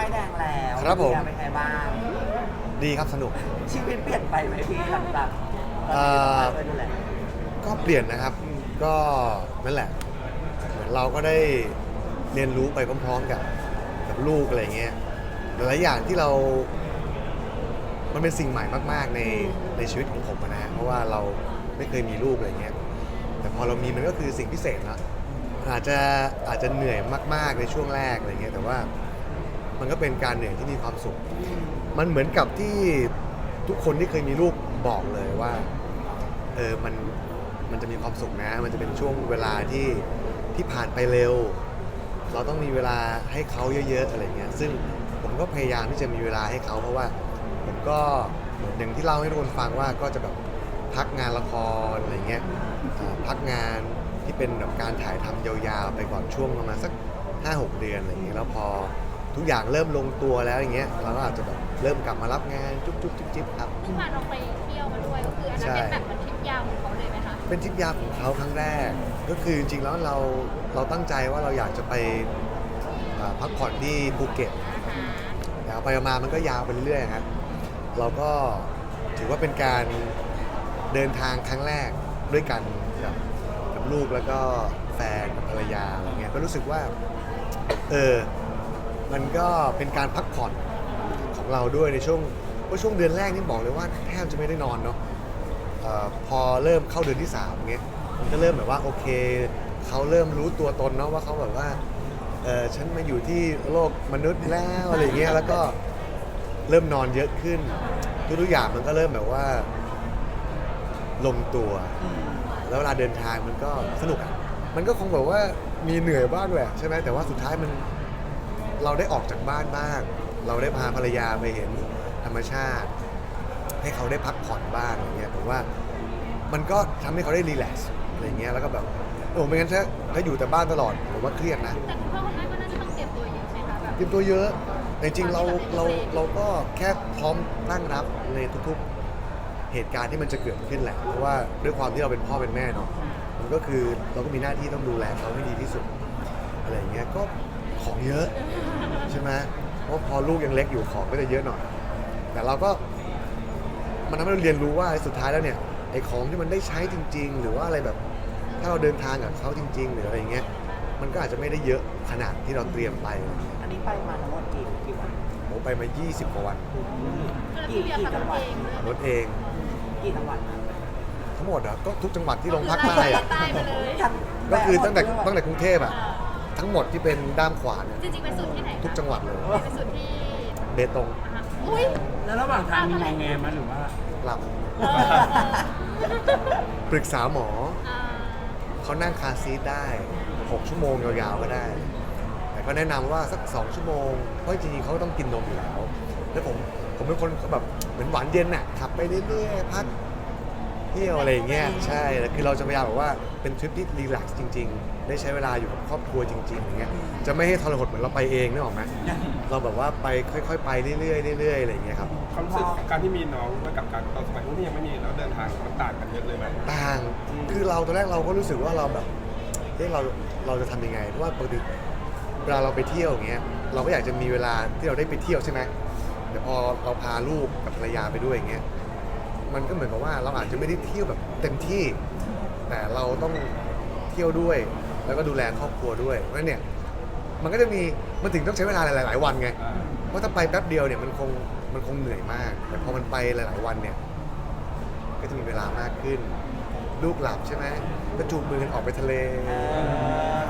ป้ายแดงแล้วครับผมเบียเป็นไงบ้างดีครับสนุก ชีวิตเปลี่ยนไปไหมพี่หลังจากตอนเอ่นี้อเราไปดูแล ก็เปลี่ยนนะครับก็นั่นแหละ เหมือนเราก็ได้เรียนรู้ไปพร้อมๆกับกับลูกอะไรเงี้ย หลายๆอย่างที่เรา มันเป็นสิ่งใหม่มากๆในในชีวิตของผมอะนะฮะเพราะว่าเราไม่เคยมีลูกอะไรเงี้ย แต่พอเรามีมันก็คือสิ่งพิเศษนะอาจจะอาจจะเหนื่อยมาก ๆในช่วงแรกอะไรเงี้ย แต่ว่า มันก็เป็นการเหนื่อยที่มีความสุข มันเหมือนกับที่ทุกคนที่เคยมีลูกบอกเลยว่าเออมันมันจะมีความสุขนะ มันจะเป็นช่วงเวลาที่ที่ผ่านไปเร็ว เราต้องมีเวลาให้เขาเยอะ ๆ อะไรเงี้ย ซึ่งผมก็พยายามที่จะมีเวลาให้เขาเพราะว่า ผมก็เหมือนอย่างที่เล่าให้ทุกคนฟังว่าก็จะแบบพักงานละครอะไรเงี้ยพักงานที่เป็นแบบการถ่ายทำยาวๆ ไปก่อนช่วงประมาณสัก 5-6 เดือนอะไรเงี้ยแล้วพอ ทุกอย่างเริ่มลงตัวแล้วอย่างเงี้ยเราก็อาจจะแบบเริ่มกลับมารับงานจุ๊บๆจิ๊บๆครับ ที่พาน้องไปเที่ยวมาด้วยก็คืออันนั้นใช่เป็นแบบเป็นทริปยาวของเขาเลยไหมคะเป็นทริปยาวของเขาครั้งแรก ก็คือจริงๆแล้วเราเราตั้งใจว่าเราอยากจะไปอ่าพักผ่อนที่ภูเก็ตอ่าฮะแต่เอาไปเอามามันก็ยาวไปเรื่อยๆครับเราก็ถือว่าเป็นการเดินทางครั้งแรกด้วยกันกับกับลูกแล้วก็แฟนกับภรรยาอะไรเงี้ยก็รู้สึกว่า เออ มันก็เป็นการพักผ่อนของเราด้วยในช่วงว่าช่วงเดือนแรกนี่บอกเลยว่าแทบจะไม่ได้นอนเนาะเอ่อพอเริ่มเข้าเดือนที่3เงี้ยมันก็เริ่มแบบว่าโอเคเขาเริ่มรู้ตัวตนเนาะว่าเขาแบบว่าเออฉันมาอยู่ที่โลกมนุษย์แล้วอะไรเงี้ยแล้วก็เริ่มนอนเยอะขึ้น ทุกๆอย่างมันก็เริ่มแบบว่า ลงตัว แล้วเวลาเดินทางมันก็สนุกอะมันก็คงแบบว่ามีเหนื่อยบ้างแหละใช่ไหมแต่ว่าสุดท้ายมัน เราได้ออกจากบ้านบ้าง เราได้พาภรรยาไปเห็นธรรมชาติ ให้เขาได้พักผ่อนบ้างอะไรเงี้ยผมว่ามันก็ทำให้เขาได้รีแลกซ์อะไรเงี้ยแล้วก็แบบโอ้ไม่งั้นถ้าถ้าอยู่แต่บ้านตลอดผมว่าเครียดนะแต่คุณพ่อคุณแม่ก็น่าจะต้องเตรียมตัวเยอะไหมคะแบบเตรียมตัวเยอะแต่จริงๆเราเราเราก็แค่พร้อมตั้งรับในทุกๆเหตุการณ์ที่มันจะเกิดขึ้นแหละเพราะว่าด้วยความที่เราเป็นพ่อเป็นแม่เนาะมันก็คือเราก็มีหน้าที่ต้องดูแลเขาให้ดีที่สุดอะไรเงี้ยก็ ของเยอะใช่ไหมเพราะพอลูกยังเล็กอยู่ของก็จะเยอะหน่อย แต่เราก็มันทำให้เราเรียนรู้ว่าสุดท้ายแล้วเนี่ยไอ้ของที่มันได้ใช้จริง ๆ หรือว่าอะไรแบบ ถ้าเราเดินทางกับเขาจริง ๆ หรืออะไรเงี้ยมันก็อาจจะไม่ได้เยอะขนาดที่เราเตรียมไปอะไรเงี้ยอันนี้ไปมาทั้งหมดกี่กี่วันผมไปมา 20กว่าวันแล้วพี่เบียร์ขับรถเองด้วยรถเองกี่จังหวัดนะทั้งหมดอะก็ทุกจังหวัดที่ลงภาคใต้อะใต้ไปเลยก็คือตั้งแต่ตั้งแต่กรุงเทพอะ ทั้งหมดที่เป็นด้ามขวาเนี่ยจริงๆไปสุดที่ไหนคะทุกจังหวัดเลยไปสุดที่เบตงอ่าฮะอุ้ย แล้วระหว่างทางมีงองแงไหมหรือว่า หลับเออปรึกษาหมออ่าเขานั่งคาร์ซีทได้ 6 ชั่วโมงยาวๆก็ได้ แต่ก็แนะนำว่าสัก 2 ชั่วโมง เพราะจริงๆเขาต้องกินนมอยู่แล้ว แล้วผมผมเป็นคนแบบเหมือนหวานเย็นน่ะขับไปเรื่อยๆพัก เที่ยวอะไรอย่างเงี้ยใช่แล้วคือเราจะพยายามแบบว่าเป็นทริปที่รีแลกซ์จริง ๆ ได้ใช้เวลาอยู่กับครอบครัวจริงๆอย่างเงี้ยจะไม่ให้ทรหดเหมือนเราไปเองนึกออกไหมเราแบบว่าไปค่อย ๆ ไปเรื่อยๆเรื่อยๆอะไรอย่างเงี้ยครับ ความรู้สึกการที่มีน้องมากับการตอนสมัยที่ยังไม่มีแล้วเดินทางมันต่างกันเยอะเลยไหม ต่างคือเราตอนแรกเราก็รู้สึกว่าเราแบบเอ๊ะเราเราจะทำยังไง เพราะว่าปกติเวลาเราไปเที่ยวอย่างเงี้ย เราก็อยากจะมีเวลาที่เราได้ไปเที่ยวใช่ไหมแต่พอเราพาลูกกับภรรยาไปด้วยอย่างเงี้ย มันก็เหมือนกับว่าเราอาจจะไม่ได้เที่ยวแบบเต็มที่ แต่เราต้องเที่ยวด้วย แล้วก็ดูแลครอบครัวด้วยเพราะฉะนั้นเนี่ยมันก็จะมีมันถึงต้องใช้เวลาหลาย ๆ วันไงเพราะถ้าไปแป๊บเดียวเนี่ยมันคงมันคงเหนื่อยมาก แต่พอมันไปหลาย ๆ วันเนี่ย ก็จะมีเวลามากขึ้น ลูกหลับใช่ไหมก็จูงมือกันออกไปทะเล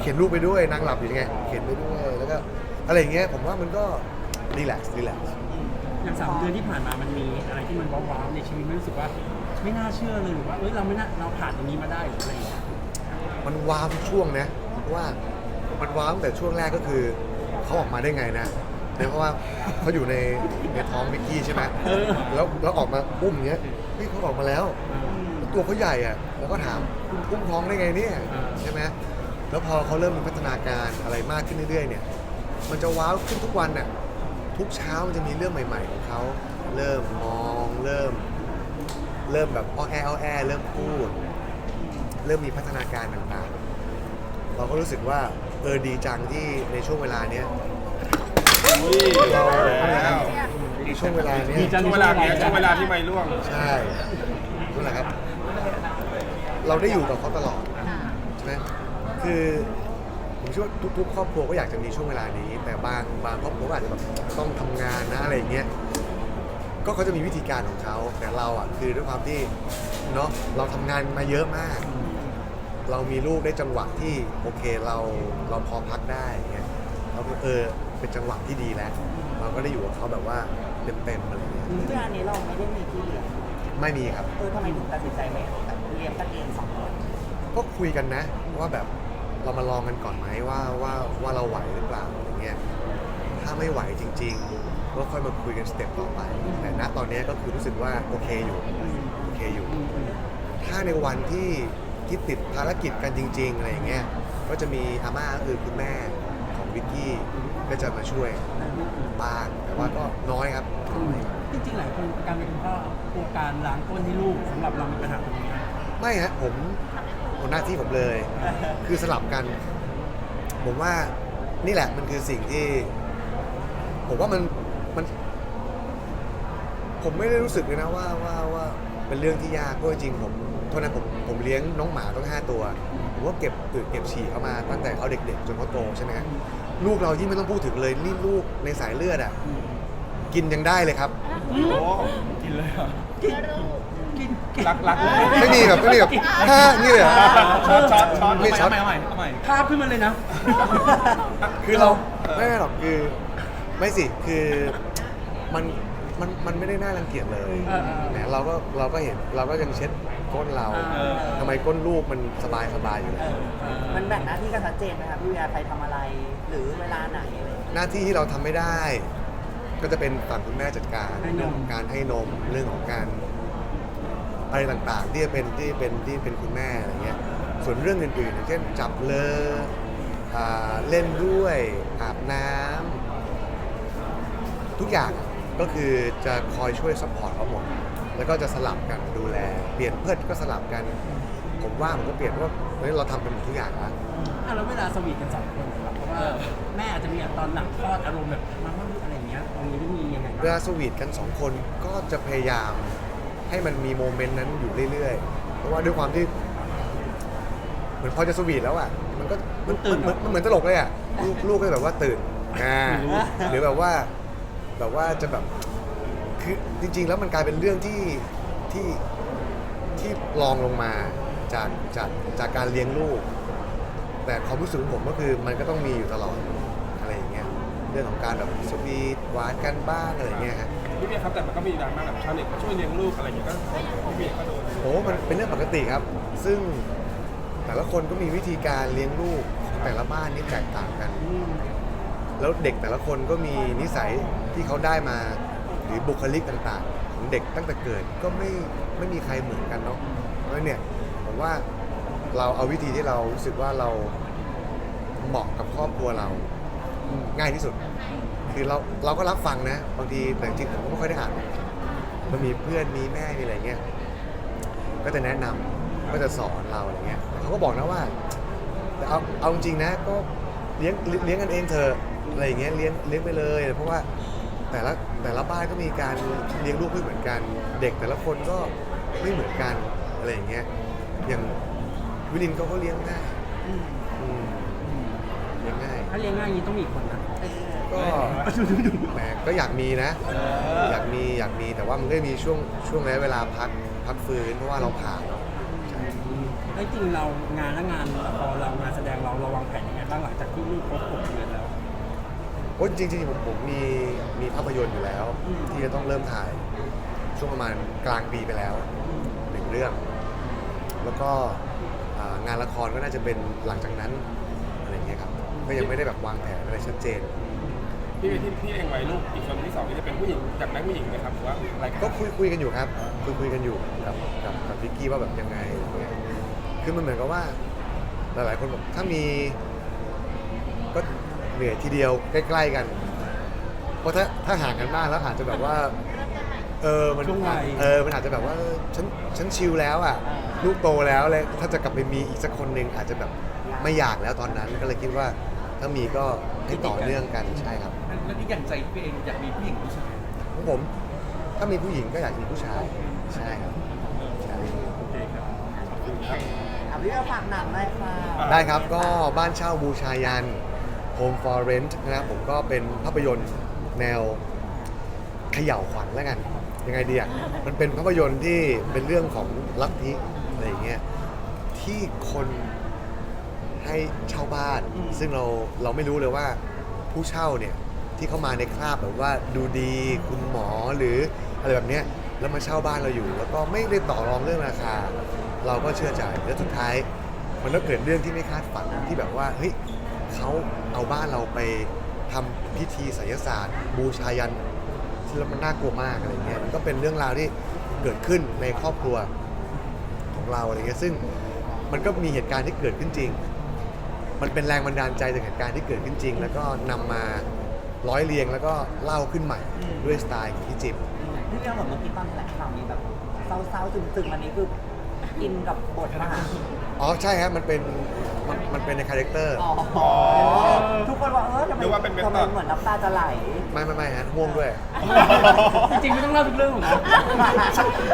เขียนลูกไปด้วยนางหลับอยู่ไง เขียนไปด้วยแล้วก็อะไรอย่างเงี้ยผมว่ามันก็รีแลกซ์รีแลกซ์ อย่างสามเดือนที่ผ่านมามันมีอะไรที่มันว้าวๆในชีวิตไม่รู้สึกว่า ไม่น่าเชื่อเลยหรือว่าเอ้ยเราไม่น่าเราผ่านตรงนี้มาได้หรืออะไรอย่างเงี้ยมันว้าวทุกช่วงนะว่ามันว้าวตั้งแต่ช่วงแรกก็คือเขาออกมาได้ไงนะเพราะว่าเขาอยู่ในในท้องมิกกี้ใช่ไหมแล้วแล้วออกมาอุ้มเงี้ยเฮ้ยเขาออกมาแล้ว ตัวเขาใหญ่อะแล้วก็ถามอุ้มท้องได้ไงเนี่ยใช่ไหมแล้วพอเขาเริ่มมีพัฒนาการอะไรมากขึ้นเรื่อยๆเนี่ย มันจะว้าวขึ้นทุกวันน่ะ ทุกเช้ามันจะมีเรื่องใหม่ ๆ ของเขาเริ่มมองเริ่ม เริ่มแบบอ้อแออ้อแอเริ่มพูด เริ่มมีพัฒนาการต่างๆ เราก็รู้สึกว่าเออดีจังที่ในช่วงเวลาเนี้ยเราแล้วช่วงเวลาเนี้ยมีจัช่วงเวลาเนี้ยช่วงเวลาที่ไม่ร่วง ใช่นั่นแหละครับ เราได้อยู่กับเขาตลอดใช่ไหมคือ ผมเชื่อว่าทุกๆครอบครัวก็อยากจะมีช่วงเวลานี้ แต่บางบางครอบครัวก็อาจจะแบบต้องทำงานนะอะไรอย่างเงี้ยก็เขาจะมีวิธีการของเขาแต่เราอะคือด้วยความที่เนาะเราทำงานมาเยอะมาก เรามีลูกได้จังหวะที่โอเคเราเราพอพักได้เงี้ยเราก็เออเป็นจังหวะที่ดีแล้ว เราก็ได้อยู่กับเขาแบบว่าเต็มๆอะไรเงี้ยซึ่งอันนี้เราไม่ได้มีพี่เลี้ยงไม่มีครับ เออทำไมถึงตัดสินใจไม่แบบเลี้ยงกันเองสองคนก็คุยกันนะว่าแบบ เรามาลองกันก่อนไหมว่าว่าว่าเราไหวหรือเปล่าอะไรเงี้ยถ้าไม่ไหวจริงๆก็ค่อยมาคุยกันสเต็ปต่อไปแต่ณตอนนี้ก็คือรู้สึกว่าโอเคอยู่โอเคอยู่ ถ้าในวันที่ที่ติดภารกิจกันจริง ๆอะไรอย่างเงี้ยก็จะมีอาม่าก็คือคุณแม่ของวิกกี้ก็จะมาช่วยบ้างแต่ว่าก็น้อยครับน้อยจริงๆหลายคนการเป็นคุณพ่อตัวการล้างก้นให้ลูกสำหรับเรามีปัญหาตรงนี้ไหมไม่ฮะผม ผมหน้าที่ผมเลย คือสลับกัน ผมว่านี่แหละมันคือสิ่งที่ ผมว่ามันมัน ผมไม่ได้รู้สึกเลยนะว่าว่าว่าเป็นเรื่องที่ยากเพราะจริงๆผมเท่านั้นผมผมเลี้ยงน้องหมาต้องห้าตัวผมก็เก็บอึเก็บฉี่เขามาตั้งแต่เขาเด็กๆ จนเขาโตใช่ไหมฮะลูกเราที่ไม่ต้องพูดถึงเลยนี่ลูกในสายเลือดอะกินยังได้เลยครับ โอ้กินเลยเหรอกินลูกกิน กินรักรักเลยไม่มีแบบไม่มีแบบฮ่านี่เลยเหรอ ช็อตช็อตช็อตไม่ช็อต เอาใหม่เอาใหม่ภาพขึ้นมาเลยนะ คือเราไม่หรอกคือไม่สิคือมันมันมันไม่ได้น่ารังเกียจเลยเออเออ แหมเราก็เราก็เห็นเราก็ยังเช็ดก้นเราเออ ทำไมก้นลูกมันสบายสบายอยู่แล้วมันแบ่งหน้าที่กันชัดเจนไหมครับพี่เวียใครทำอะไร หรือเวลาไหนอะไรอย่างเงี้ย หน้าที่ที่เราทำไม่ได้ ก็จะเป็นฝั่งคุณแม่จัดการให้นม การให้นมเรื่องของการ อะไรต่างๆ ที่เป็นที่เป็นที่เป็นคุณแม่อะไรเงี้ยส่วนเรื่องอื่นๆอย่างเช่นจับเลออ่าเล่นด้วยอาบน้ำทุกอย่างก็คือจะคอยช่วยซัพพอร์ตเขาหมดแล้วก็จะสลับกันดูแล เปลี่ยนเพื่อนก็สลับกัน ผมว่าผมก็เปลี่ยนเพราะว่าเฮ้ยเราทำเป็นหมดทุกอย่างแล้วอะแล้วเวลาสวีทกันสองคนนะครับเพราะว่าแม่อาจจะมีตอนหลังคลอดอารมณ์แบบมาม่าอะไรอย่างเงี้ยตรงนี้ไม่มียังไงเวบ้าลางสวีทกันสองคนก็จะพยายาม ให้มันมีโมเมนต์นั้นอยู่เรื่อยๆ เพราะว่าด้วยความที่เหมือนพอจะสวีทแล้วอะ มันก็มันมันมันมันเหมือนตลกเลยอะ ลูกลูกก็แบบว่าตื่นอ่าหรือแบบว่าแบบว่าจะแบบคือจริง ๆ แล้วมันกลายเป็นเรื่องที่ที่ที่ลองลงมาจากจากจากการเลี้ยงลูก แต่ความรู้สึกของผมก็คือมันก็ต้องมีอยู่ตลอดอะไรอย่างเงี้ยเรื่องของการแบบสวีทหวานกันบ้างอะไรอย่างเงี้ยฮะ พี่เบียร์ครับแต่มันก็มีดราม่าแบบชาวเน็ตก็ช่วยเลี้ยงลูกอะไรอย่างเงี้ยก็พี่เบียร์ก็โดนโอ้มันเป็นเรื่องปกติครับ ซึ่งแต่ละคนก็มีวิธีการเลี้ยงลูกของแต่ละบ้านนี่แตกต่างกันแล้วเด็กแต่ละคนก็มีนิสัยที่เขาได้มา หรือบุคลิกต่างๆ ของเด็กตั้งแต่เกิดก็ไม่ไม่มีใครเหมือนกันเนาะเพราะฉะนั้นเนี่ยผมว่าเราเอาวิธีที่เรารู้สึกว่าเราเหมาะกับครอบครัวเรา ง่ายที่สุด คือเราเราก็รับฟังนะบางทีแต่จริงผมก็ไม่ค่อยได้อ่านมันมีเพื่อนมีแม่มีอะไรเงี้ยก็จะแนะนำก็จะสอนเราอะไรเงี้ยแต่เขาก็บอกนะว่าแต่เอาเอาจริงๆนะก็เลี้ยงเลี้ยงกันเองเถอะอะไรอย่างเงี้ยเลี้ยงเลี้ยงไปเลย เพราะว่าแต่ละแต่ละบ้านก็มีการเลี้ยงลูกไม่เหมือนกัน เด็กแต่ละคนก็ไม่เหมือนกันอะไรอย่างเงี้ยอย่างวิลินเขาก็เลี้ยงง่ายอืม เลี้ยงง่าย ถ้าเลี้ยงง่ายอย่างนี้ต้องมีอีกคนนะก็แหมก็อยากมีนะ อยากมีอยากมีแต่ว่ามันก็มีช่วงช่วงระยะเวลาพักพักฟื้นเพราะว่าเราผ่าเนาะใช่แล้วจริงเรางานและงานละครเรางานแสดงเราเราวางแผนยังไงบ้างหลังจากที่ลูกครบหกเดือนแล้ว โอ้ยจริงๆผมผมมีมีภาพยนตร์อยู่แล้ว อืม ที่จะต้องเริ่มถ่าย ช่วงประมาณกลางปีไปแล้วหนึ่งเรื่อง แล้วก็อ่างานละครก็น่าจะเป็นหลังจากนั้น ก็ยังไม่ได้แบบวางแผนอะไรชัดเจน พี่เบียร์ที่พี่เองไว้ลูกอีกคนที่สองนี่จะเป็นผู้หญิงจากนักผู้หญิงไหมครับหรือว่าอะไรก็คุยคุยกันอยู่ครับ คุยคุยกันอยู่กับกับกับวิกกี้ว่าแบบยังไงอะไรเงี้ยคือมันเหมือนกับว่า หลายๆคนบอกถ้ามีก็เหนื่อยทีเดียวใกล้ๆกัน เพราะถ้าถ้าห่างกันมากแล้วอาจจะแบบว่า เออมันช่วงวัย เออมันอาจจะแบบว่าเออฉันฉันชิลแล้วอะลูกโตแล้วเลยถ้าจะกลับไปมีอีกสักคนหนึ่งอาจจะแบบไม่อยากแล้วตอนนั้นก็เลยคิดว่า ถ้ามีก็ให้ต่อเนื่องกันใช่ครับ แล้วอีกอย่างใจพี่เองอยากมีผู้หญิงผู้ชายของผม ถ้ามีผู้หญิงก็อยากมีผู้ชาย ใช่ครับใช่โอเคครับอะพี่เวียฝากหนังเลยค่ะได้ครับก็บ้านเช่าบูชายัน Home for Rent นะครับผมก็เป็นภาพยนตร์แนวเขย่าวขวัญแล้วกัน ยังไงดีอะมันเป็นภาพยนตร์ที่เป็นเรื่องของลัทธิอะไรอย่างเงี้ยที่คน ให้เช่าบ้านซึ่งเราเราไม่รู้เลยว่าผู้เช่าเนี่ยที่เข้ามาในคราบแบบว่าดูดีคุณหมอหรืออะไรแบบเนี้ยแล้วมาเช่าบ้านเราอยู่ แล้วก็ไม่ได้ต่อรองเรื่องราคา เราก็เชื่อใจแล้วสุดท้าย มันก็เกิดเรื่องที่ไม่คาดฝันที่แบบว่าเฮ้ยเขาเอาบ้านเราไปทำพิธีไสยศาสตร์ บูชายันที่แล้วมันน่ากลัวมากอะไรเงี้ยมันก็เป็นเรื่องราวที่เกิดขึ้นในครอบครัว ของเราอะไรเงี้ยซึ่งมันก็มีเหตุการณ์ที่เกิดขึ้นจริง มันเป็นแรงบันดาลใจจากเหตุการณ์ที่เกิดขึ้นจริง แล้วก็นำมาร้อยเรียงแล้วก็เล่าขึ้นใหม่ด้วยสไตล์ของพี่จิบพี่เวียเหมือนเมื่อกี้ตอนแถลงข่าวมีแบบเศร้าๆซึมๆอันนี้คืออินกับบทมากอ๋อใช่ครับมันเป็นมันมันเป็นในคาแรคเตอร์อ๋อ ทุกคนว่าเออทำไมนึกว่าเป็นเมตทำไมตาเหมือนน้ำตาจะไหล ไม่ไม่ไม่ฮะง่วงด้วย จริงๆไม่ต้องเล่าทุกเรื่องหรอกนะ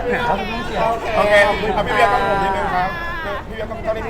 แหมเล่าทุกเรื่องเชียวโอเค โอเคเอาพี่เวียต้องผมนิดนึงครับพี่เวียต้องเท่านี้